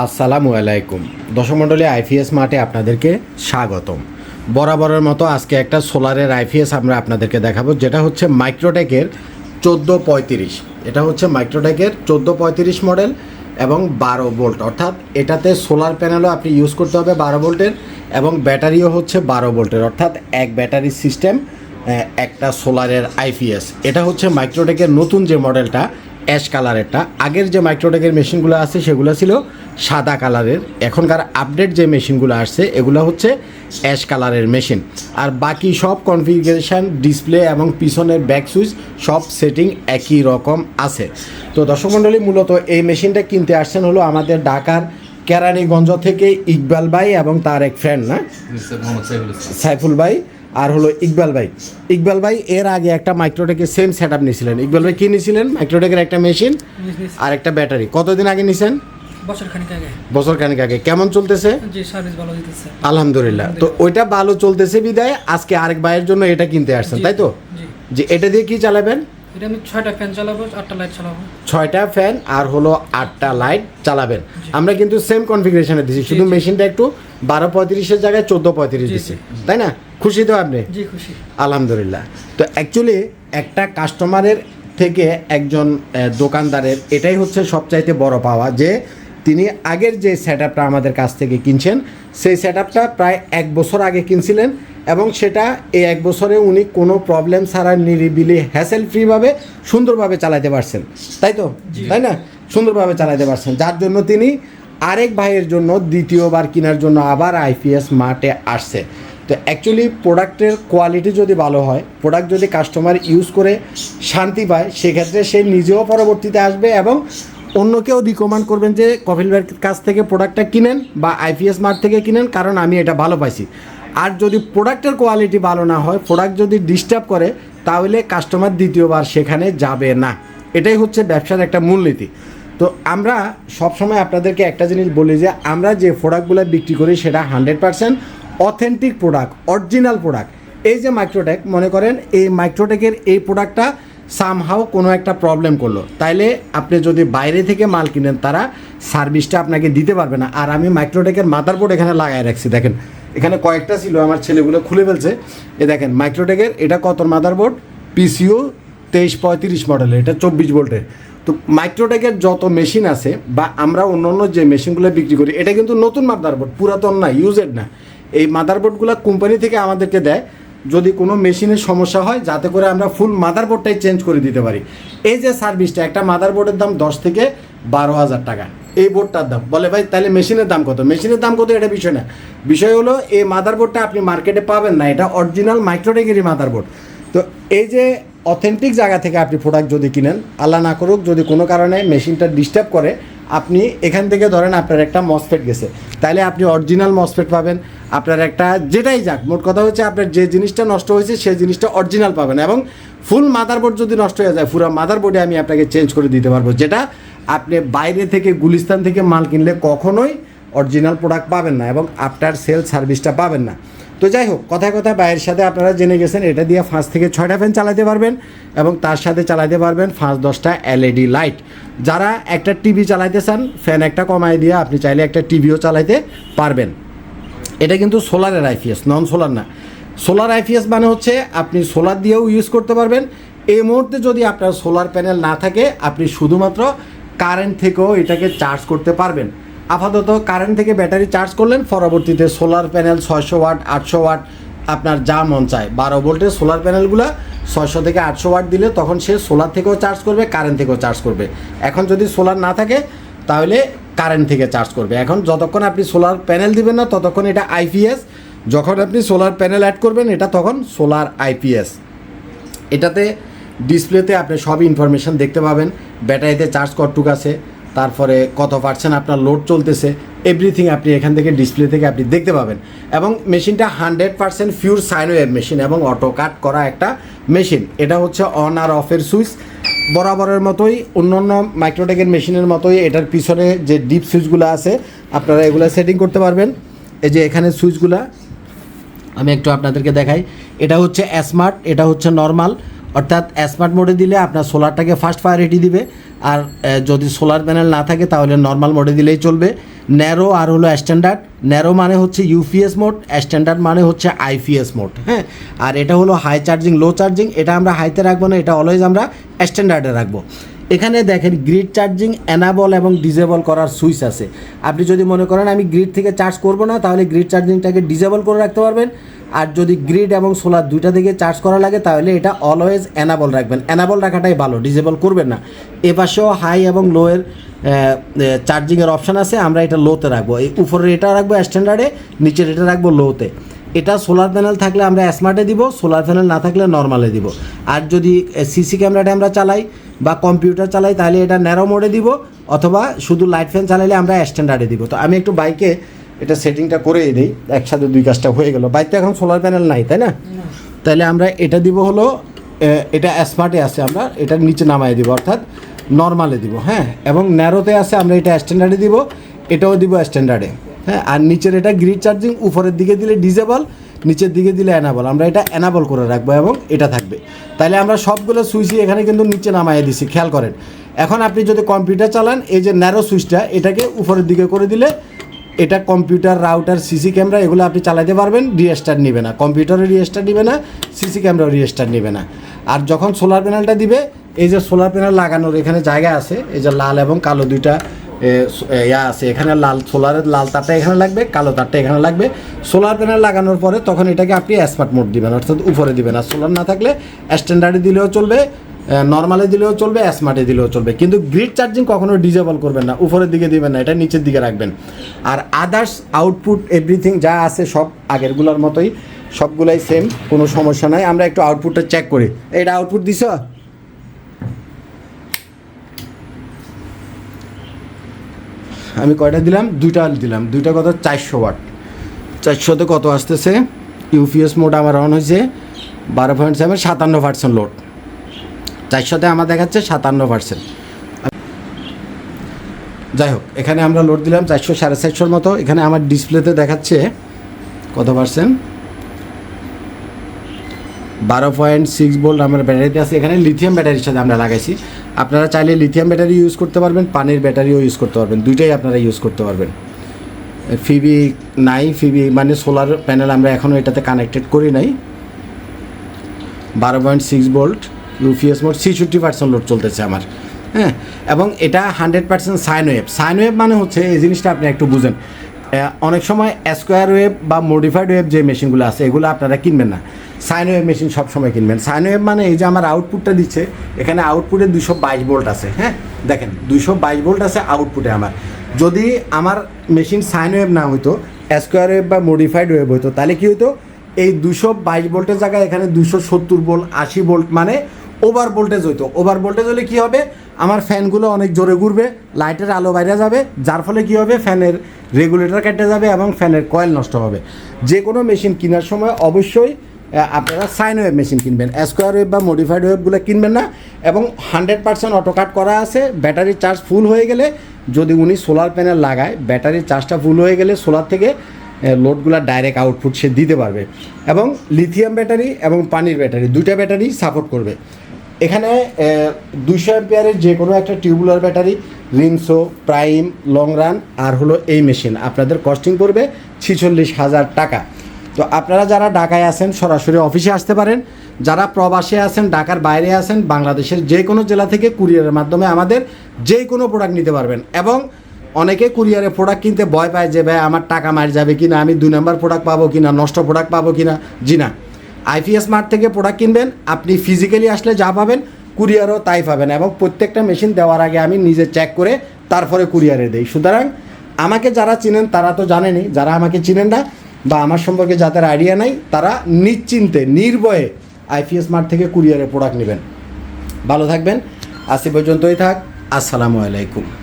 আসসালামু আলাইকুম। দশমণ্ডলী আইপিএস মাঠে আপনাদেরকে স্বাগতম। বরাবরের মতো আজকে একটা সোলারের আইপিএস আমরা আপনাদেরকে দেখাবো, যেটা হচ্ছে মাইক্রোটেকের চোদ্দ পঁয়ত্রিশ। এটা হচ্ছে মাইক্রোটেকের চোদ্দ পঁয়ত্রিশ মডেল এবং বারো ভোল্ট। অর্থাৎ এটাতে সোলার প্যানেলও আপনি ইউজ করতে হবে বারো ভোল্টের এবং ব্যাটারিও হচ্ছে বারো ভোল্টের। অর্থাৎ এক ব্যাটারি সিস্টেম একটা সোলারের আইপিএস। এটা হচ্ছে মাইক্রোটেকের নতুন যে মডেলটা অ্যাশ কালারেরটা। আগের যে মাইক্রোটেকের মেশিনগুলো আছে সেগুলো ছিল সাদা কালারের। এখনকার আপডেট যে মেশিনগুলো আসছে এগুলো হচ্ছে অ্যাশ কালারের মেশিন। আর বাকি সব কনফিগারেশান ডিসপ্লে এবং পিছনের ব্যাক সুইচ সব সেটিং একই রকম আছে। তো দর্শক মণ্ডলী মূলত এই মেশিনটা কিনতে আসছেন হলো আমাদের ঢাকার কেরানীগঞ্জ থেকে ইকবাল ভাই এবং তার এক ফ্রেন্ড না? সাইফুল ভাই। আর হলো ইকবাল ভাই। ইকবাল ভাই এর আগে একটা মাইক্রোটেকের সেম সেট আপ নিয়েছিলেন ইকবাল ভাই কী নিয়েছিলেন মাইক্রোটেকের একটা মেশিন আর একটা ব্যাটারি কতদিন আগে নিছেন? বছর খানিক আগে। কেমন চলতেছে? আলহামদুলিল্লাহ। তো ওইটা ভালো চলতেছে বিদায় আজকে আরেক ভাইয়ের জন্য এটা কিনতে আসছেন তাই তো? যে এটা দিয়ে কি চালাবেন? এটা আমি ছয়টা ফ্যান চালাবো আটটা লাইট চালাবো। ছয়টা ফ্যান আর হলো আটটা লাইট চালাবেন। আমরা কিন্তু সেম কনফিগারেশনে দিছি শুধু মেশিনটা একটু বারো পঁয়ত্রিশের জায়গায় চোদ্দ পঁয়ত্রিশ দিছি। তাই না? খুশি তো আপনি? জি খুশি। আলহামদুলিল্লাহ। তো অ্যাকচুয়ালি একটা কাস্টমারের থেকে একজন দোকানদারের এটাই হচ্ছে সবচাইতে বড় পাওয়া যে তিনি আগের যে সেট আপটা আমাদের কাছ থেকে কিনছেন সেই সেট আপটা প্রায় এক বছর আগে কিনছিলেন এবং সেটা এই এক বছরে উনি কোনো প্রবলেম ছাড়া নিরিবিলি হ্যাসেল ফ্রিভাবে সুন্দরভাবে চালাতে পারছেন। তাই তো? তাই না? সুন্দরভাবে চালাতে পারছেন। যার জন্য তিনি আরেক ভাইয়ের জন্য দ্বিতীয়বার কেনার জন্য আবার আইপিএস মার্টে আসছে। তো অ্যাকচুয়ালি প্রোডাক্টের কোয়ালিটি যদি ভালো হয় প্রোডাক্ট যদি কাস্টমার ইউজ করে শান্তি পায় সেক্ষেত্রে সে নিজেও পরবর্তীতে আসবে এবং অন্যকেও রিকমেন্ড করবেন যে কপিল ভাইয়ের কাছ থেকে প্রোডাক্টটা কিনেন বা আইপিএস মার্ট থেকে কিনেন, কারণ আমি এটা ভালো পাইছি। আর যদি প্রোডাক্টের কোয়ালিটি ভালো না হয় প্রোডাক্ট যদি ডিস্টার্ব করে, তাহলে কাস্টমার দ্বিতীয়বার সেখানে যাবে না। এটাই হচ্ছে ব্যবসার একটা মূলনীতি। তো আমরা সবসময় আপনাদেরকে একটা জিনিস বলি যে, আমরা যে প্রোডাক্টগুলো বিক্রি করি, সেটা hundred percent authentic product original product এই যে মাইক্রোটেক মনে করেন এই মাইক্রোটেকের এই প্রোডাক্টটা সামহাও কোনো একটা প্রবলেম করল। তাইলে আপনি যদি বাইরে থেকে মাল কিনেন, তারা সার্ভিসটা আপনাকে দিতে পারবে না। আর আমি মাইক্রোটেকের মাদারবোর্ড এখানে লাগাই রাখছি, দেখেন। এখানে কয়েকটা ছিল, আমার ছেলেগুলো খুলে ফেলছে। এ দেখেন মাইক্রোটেকের এটা কত মাদারবোর্ড পিসিও তেইশ পঁয়ত্রিশ মডেলের এটা চব্বিশ ভোল্টের তো মাইক্রোটেকের যত মেশিন আছে, বা আমরা অন্য অন্য যে মেশিনগুলো বিক্রি করি, এটা কিন্তু নতুন মাদারবোর্ড পুরাতন না ইউজেড না। এই মাদারবোর্ডগুলো কোম্পানি থেকে আমাদেরকে দেয়। যদি কোনো মেশিনের সমস্যা হয়, যাতে করে আমরা ফুল মাদারবোর্ডটাই চেঞ্জ করে দিতে পারি। এই যে সার্ভিসটা একটা মাদারবোর্ডের দাম দশ থেকে বারো হাজার টাকা। এই বোর্ডটার দাম। বলে, ভাই, তাহলে মেশিনের দাম কত? মেশিনের দাম কত? এটা বিষয় না। বিষয় হলো, এই মাদারবোর্ডটা আপনি মার্কেটে পাবেন না। এটা অরিজিনাল মাইক্রোটেকেরই মাদারবোর্ড তো এই যে অথেন্টিক জায়গা থেকে আপনি প্রোডাক্ট যদি কিনেন, আল্লাহ না করুক, যদি কোনো কারণে মেশিনটা ডিস্টার্ব করে আপনি এখান থেকে ধরেন আপনার একটা মসফেট গেছে। তাহলে আপনি অরিজিনাল মসফেট পাবেন। আপনার একটা যেটাই যাক, মোট কথা হচ্ছে আপনার যে জিনিসটা নষ্ট হয়েছে, সেই জিনিসটা অরিজিনাল পাবেন এবং ফুল মাদারবোর্ড যদি নষ্ট হয়ে যায়, পুরো মাদারবোর্ডে আমি আপনাকে চেঞ্জ করে দিতে পারব, যেটা আপনি বাইরে থেকে গুলিস্তান থেকে মাল কিনলে কখনোই অরিজিনাল প্রোডাক্ট পাবেন না এবং আফটার সেল সার্ভিসটা পাবেন না। তো যাই হোক, কথায় কথায় বাইরের সাথে আপনারা জেনে গেছেন, এটা দিয়ে পাঁচ থেকে ছয়টা ফ্যান চালাতে পারবেন এবং তার সাথে চালাতে পারবেন পাঁচ দশটা এলইডি লাইট যারা একটা টিভি চালাইতে চান ফ্যান একটা কমাই দিয়ে আপনি চাইলে একটা টিভিও চালাইতে পারবেন। এটা কিন্তু সোলারের আইপিএস নন সোলার না। সোলার আইপিএস মানে হচ্ছে আপনি সোলার দিয়েও ইউজ করতে পারবেন। এই মুহূর্তে যদি আপনার সোলার প্যানেল না থাকে, আপনি শুধুমাত্র কারেন্ট থেকেও এটাকে চার্জ করতে পারবেন। আপাতত কারেন্ট থেকে ব্যাটারি চার্জ করলেন, পরবর্তীতে সোলার প্যানেল ছয়শো ওয়াট আটশো ওয়াট আপনার যা মন চায়। বারো ভোল্টের সোলার প্যানেলগুলো ছয়শো থেকে আটশো ওয়াট দিলে তখন সে সোলার থেকেও চার্জ করবে কারেন্ট থেকেও চার্জ করবে। এখন যদি সোলার না থাকে, তাহলে কারেন্ট থেকে চার্জ করবে। এখন যতক্ষণ আপনি সোলার প্যানেল দিবেন না, ততক্ষণ এটা আইপিএস যখন আপনি সোলার প্যানেল অ্যাড করবেন, এটা তখন সোলার আইপিএস এটাতে ডিসপ্লেতে আপনি সব ইনফরমেশন দেখতে পাবেন। ব্যাটারিতে চার্জ কতটুক আছে তারপরে কত পার্সেন্ট আপনার লোড চলতেছে এভরিথিং আপনি এখান থেকে ডিসপ্লে থেকে আপনি দেখতে পাবেন। এবং মেশিনটা hundred percent pure sine wave machine এবং অটো কাট করা একটা মেশিন এটা হচ্ছে অন আর অফের সুইচ বরাবরের মতোই অন্য অন্য মাইক্রোটেকের মেশিনের মতোই এটার পিছনে যে ডিপ সুইচগুলো আছে, আপনারা এগুলো সেটিং করতে পারবেন। এই যে এখানে সুইচগুলো আমি একটু আপনাদেরকে দেখাই। এটা হচ্ছে স্মার্ট এটা হচ্ছে নর্মাল অর্থাৎ স্মার্ট মোডে দিলে আপনার সোলারটাকে ফার্স্ট প্রায়োরিটি দিবে। আর যদি সোলার প্যানেল না থাকে, তাহলে নর্মাল মোডে দিলেই চলবে। ন্যারো আর হলো স্ট্যান্ডার্ড ন্যারো মানে হচ্ছে ইউপিএস মোড স্ট্যান্ডার্ড মানে হচ্ছে আইপিএস মোড হ্যাঁ? আর এটা হলো হাই চার্জিং লো চার্জিং এটা আমরা হাইতে রাখব না, এটা অলওয়েজ আমরা স্ট্যান্ডার্ডে রাখব। এখানে দেখেন গ্রিড চার্জিং অ্যানাবল এবং ডিজেবল করার সুইচ আছে। আপনি যদি মনে করেন আমি গ্রিড থেকে চার্জ করব না, তাহলে গ্রিড চার্জিংটাকে ডিজেবল করে রাখতে পারবেন। আর যদি গ্রিড এবং সোলার দুইটা থেকে চার্জ করা লাগে, তাহলে এটা অলওয়েজ অ্যানাবল রাখবেন। অ্যানাবল রাখাটাই ভালো ডিজেবল করবেন না। এ পাশেও হাই এবং লোয়ের চার্জিংয়ের অপশান আছে, আমরা এটা লোতে রাখব। এই উপরের এটা রাখব স্ট্যান্ডার্ডে নিচের এটা রাখব লোতে এটা সোলার প্যানেল থাকলে আমরা স্মার্টে দিব সোলার প্যানেল না থাকলে নর্মালে দিব। আর যদি সিসি ক্যামেরাটা আমরা চালাই বা কম্পিউটার চালাই, তাহলে এটা ন্যারো মোডে দিব, অথবা শুধু লাইট ফ্যান চালাইলে আমরা স্ট্যান্ডার্ডে দিব। তো আমি একটু বাইকে এটা সেটিংটা করেই দিই একসাথে দুই কাজটা হয়ে গেল। বাইকটা এখন সোলার প্যানেল নাই তাই না? তাহলে আমরা এটা দিব হলো এটা স্মার্টে আছে আমরা এটার নিচে নামাই দিব অর্থাৎ নর্মালে দিব হ্যাঁ? এবং ন্যারোতে আছে আমরা এটা স্ট্যান্ডার্ডে দিব এটাও দিব স্ট্যান্ডার্ডে হ্যাঁ? আর নিচের এটা গ্রিড চার্জিং উপরের দিকে দিলে ডিজেবল নিচের দিকে দিলে অ্যানাবল আমরা এটা অ্যানাবল করে রাখব এবং এটা থাকবে। তাহলে আমরা সবগুলো সুইচই এখানে কিন্তু নিচে নামাই দিছি খেয়াল করেন। এখন আপনি যদি কম্পিউটার চালান এই যে ন্যারো সুইচটা এটাকে উপরের দিকে করে দিলে এটা কম্পিউটার, রাউটার, সিসি ক্যামেরা, এগুলো আপনি চালাতে পারবেন রিয়েস্টার নেবে না। কম্পিউটারও রিয়েস্টার নেবে না, সিসি ক্যামেরাও রিয়েস্টার নেবে না। আর যখন সোলার প্যানেলটা দিবে, এই যে সোলার প্যানেল লাগানোর এখানে জায়গা আছে, এই যে লাল এবং কালো দুইটা ইয়া আছে, এখানে লাল সোলারের লাল তারটা এখানে লাগবে, কালো তারটা এখানে লাগবে। সোলার প্যানেল লাগানোর পরে তখন এটাকে আপনি স্মার্ট মোড দিবেন, অর্থাৎ উপরে দিবেন। আর সোলার না থাকলে স্ট্যান্ডার্ডে দিলেও চলবে নর্মালে দিলেও চলবে স্মার্টে দিলেও চলবে। কিন্তু গ্রিড চার্জিং কখনো ডিজেবল করবেন না, উপরের দিকে দিবেন না, এটা নিচের দিকে রাখবেন। আর আদার্স আউটপুট এভরিথিং যা আছে সব আগেরগুলোর মতোই, সবগুলাই সেম কোনো সমস্যা নাই। আমরা একটু আউটপুটটা চেক করি। এটা আউটপুট দিছ? আমি কয়টা দিলাম? দুইটা দিলাম। দুইটা কত? চারশো ওয়াট চারশোতে কত আসতেছে? ইউপিএস মোড আমার অন হয়েছে, বারো পয়েন্ট সেভেন সাতান্ন পার্সেন্ট লোড চারশোতে আমার দেখাচ্ছে সাতান্ন পার্সেন্ট যাই হোক, এখানে আমরা লোড দিলাম চারশো সাড়ে চারশোর মতো। এখানে আমার ডিসপ্লেতে দেখাচ্ছে কত পার্সেন্ট বারো পয়েন্ট সিক্স ভোল্ট আমার ব্যাটারিতে আছে। এখানে লিথিয়াম ব্যাটারির সাথে আমরা লাগাইছি। আপনারা চাইলে লিথিয়াম ব্যাটারি ইউজ করতে পারবেন, পানির ব্যাটারিও ইউজ করতে পারবেন। দুইটাই আপনারা ইউজ করতে পারবেন। ফিবি নাই ফিবি মানে সোলার প্যানেল আমরা এখনও এটাতে কানেক্টেড করি নাই। বারো point six volt UPS mode ছিষট্টি percent load চলতেছে আমার। হ্যাঁ? এবং এটা hundred percent sine wave sine wave মানে হচ্ছে, এই জিনিসটা আপনি একটু বুঝেন। অনেক সময় স্কোয়ার ওয়েভ বা মডিফাইড ওয়েভ যে মেশিনগুলো আছে, এগুলো আপনারা কিনবেন না। সাইন ওয়েভ মেশিন সবসময় কিনবেন। সাইন ওয়েভ মানে এই যে আমার আউটপুটটা দিচ্ছে, এখানে আউটপুটে দুশো বাইশ ভোল্ট আছে। হ্যাঁ? দেখেন দুশো বাইশ ভোল্ট আছে আউটপুটে আমার। যদি আমার মেশিন সাইন ওয়েভ না হইতো স্কোয়ার ওয়েভ বা মডিফাইড ওয়েভ হইতো, তাহলে কী হতো এই দুশো বাইশ ভোল্টের জায়গায় এখানে দুশো সত্তর ভোল্ট আশি ভোল্ট মানে ওভার ভোল্টেজ হইতো। ওভার ভোল্টেজ হলে কি হবে? আমার ফ্যানগুলো অনেক জোরে ঘুরবে, লাইটের আলো বাইরে যাবে, যার ফলে কি হবে? ফ্যানের রেগুলেটর কেটে যাবে এবং ফ্যানের কয়েল নষ্ট হবে। যে কোনো মেশিন কেনার সময় অবশ্যই আপনারা সাইন ওয়েভ মেশিন কিনবেন। স্কোয়ার ওয়েভ বা মডিফাইড ওয়েভগুলো কিনবেন না। এবং হান্ড্রেড পার্সেন্ট অটো কাট করা আছে। ব্যাটারি চার্জ ফুল হয়ে গেলে যদি উনি সোলার প্যানেল লাগায় ব্যাটারির চার্জটা ফুল হয়ে গেলে সোলার থেকে লোডগুলো ডাইরেক্ট আউটপুট সে দিতে পারবে। এবং লিথিয়াম ব্যাটারি এবং পানির ব্যাটারি দুইটা ব্যাটারি সাপোর্ট করবে। এখানে দুইশো অ্যাম্পিয়ারের যে কোনো একটা টিউবুলার ব্যাটারি, রিনসো, প্রাইম, লং রান আর হলো এই মেশিন। আপনাদের কস্টিং পড়বে ছিচল্লিশ হাজার টাকা। তো আপনারা যারা ঢাকায় আছেন, সরাসরি অফিসে আসতে পারেন। যারা প্রবাসে আছেন, ঢাকার বাইরে আছেন, বাংলাদেশের যে কোনো জেলা থেকে কুরিয়ারের মাধ্যমে আমাদের যে কোনো প্রোডাক্ট নিতে পারবেন। এবং অনেকে কুরিয়ারে প্রোডাক্ট কিনতে ভয় পায় যে, ভাই, আমার টাকা মার যাবে কি না আমি দুই নম্বর প্রোডাক্ট পাবো কি না নষ্ট প্রোডাক্ট পাবো কি না জি না। আইপিএস মার্ট থেকে প্রোডাক্ট কিনবেন, আপনি ফিজিক্যালি আসলে যা পাবেন কুরিয়ারও তাই পাবেন এবং প্রত্যেকটা মেশিন দেওয়ার আগে আমি নিজে চেক করে তারপরে কুরিয়ারে দিই। সুতরাং আমাকে যারা চিনেন, তারা তো জানেনি যারা আমাকে চিনেন না বা আমার সম্পর্কে যাদের আইডিয়া নাই, তারা নিশ্চিন্তে, নির্ভয়ে আইপিএস মার্ট থেকে কুরিয়ারে প্রোডাক্ট নেবেন। ভালো থাকবেন, আজ পর্যন্তই থাক, আসসালামু আলাইকুম।